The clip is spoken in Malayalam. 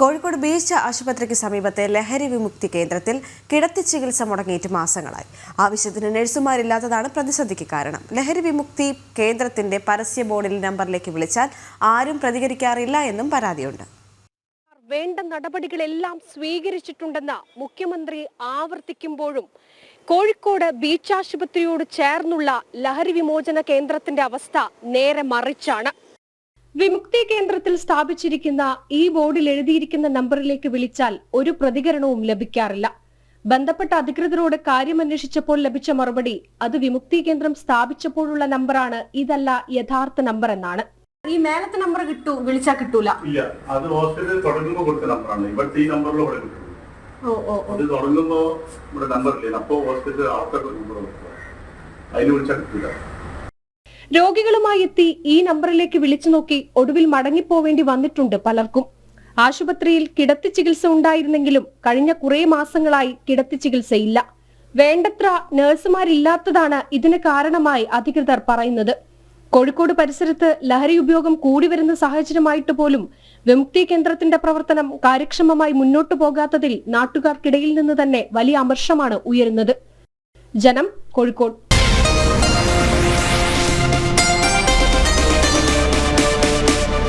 കോഴിക്കോട് ബീച്ച് ആശുപത്രിക്ക് സമീപത്തെ ലഹരി വിമുക്തി കേന്ദ്രത്തിൽ കിടത്തി ചികിത്സ മുടങ്ങിയിട്ട് മാസങ്ങളായി. ആവശ്യത്തിന് നഴ്സുമാരില്ലാത്തതാണ് പ്രതിസന്ധിക്ക് കാരണം. ലഹരി വിമുക്തി കേന്ദ്രത്തിന്റെ പരസ്യ ബോർഡിൽ നമ്പറിലേക്ക് വിളിച്ചാൽ ആരും പ്രതികരിക്കാറില്ല എന്നും പരാതിയുണ്ട്. വേണ്ട നടപടികളെല്ലാം സ്വീകരിച്ചിട്ടുണ്ടെന്ന് മുഖ്യമന്ത്രി ആവർത്തിക്കുമ്പോഴും കോഴിക്കോട് ബീച്ച് ആശുപത്രിയോട് ചേർന്നുള്ള ലഹരി വിമോചന കേന്ദ്രത്തിന്റെ അവസ്ഥ നേരെ മറിച്ചാണ്. വിമുക്തി കേന്ദ്രത്തിൽ സ്ഥാപിച്ചിരിക്കുന്ന ഈ ബോർഡിൽ എഴുതിയിരിക്കുന്ന നമ്പറിലേക്ക് വിളിച്ചാൽ ഒരു പ്രതികരണവും ലഭിക്കാറില്ല. ബന്ധപ്പെട്ട അധികൃതരോട് കാര്യമന്വേഷിച്ചപ്പോൾ ലഭിച്ച മറുപടി അത് വിമുക്തി കേന്ദ്രം സ്ഥാപിച്ചപ്പോഴുള്ള നമ്പറാണ് ഇതല്ല യഥാർത്ഥ നമ്പർ എന്നാണ്. ഈ മേലത്തെ നമ്പർ കിട്ടൂ വിളിച്ചാ കിട്ടൂല? ഇല്ല അത് ഹോസ്പിറ്റലിൽ തുടങ്ങുമ്പോൾ കൊടുത്ത നമ്പറാണ്. ഇവിടുത്തെ ഈ നമ്പറിൽ ഇവിടെ കിട്ടും ഓ ഓ. അത് തുടങ്ങുമ്പോ ഇവിടെ നമ്പർ ഇല്ല അപ്പോ ഹോസ്പിറ്റൽ ആൾക്കാർ നമ്പർ കൊടുക്കുക. അതിന് വിളിച്ചാൽ കിട്ടില്ല രോഗികളുമായി എത്തി ഈ നമ്പറിലേക്ക് വിളിച്ചു നോക്കി ഒടുവിൽ മടങ്ങിപ്പോവേണ്ടി വന്നിട്ടുണ്ട് പലർക്കും. ആശുപത്രിയിൽ കിടത്തി ചികിത്സ ഉണ്ടായിരുന്നെങ്കിലും കഴിഞ്ഞ കുറേ മാസങ്ങളായി കിടത്തി ചികിത്സയില്ല. വേണ്ടത്ര നഴ്സുമാരില്ലാത്തതാണ് ഇതിന് കാരണമായി അധികൃതർ പറയുന്നത്. കോഴിക്കോട് പരിസരത്ത് ലഹരി ഉപയോഗം കൂടി വരുന്ന സാഹചര്യമായിട്ട് പോലും വിമുക്തി കേന്ദ്രത്തിന്റെ പ്രവർത്തനം കാര്യക്ഷമമായി മുന്നോട്ടു പോകാത്തതിൽ നാട്ടുകാർക്കിടയിൽ നിന്ന് തന്നെ വലിയ അമർഷമാണ് ഉയരുന്നത്. ജനം കോഴിക്കോട്.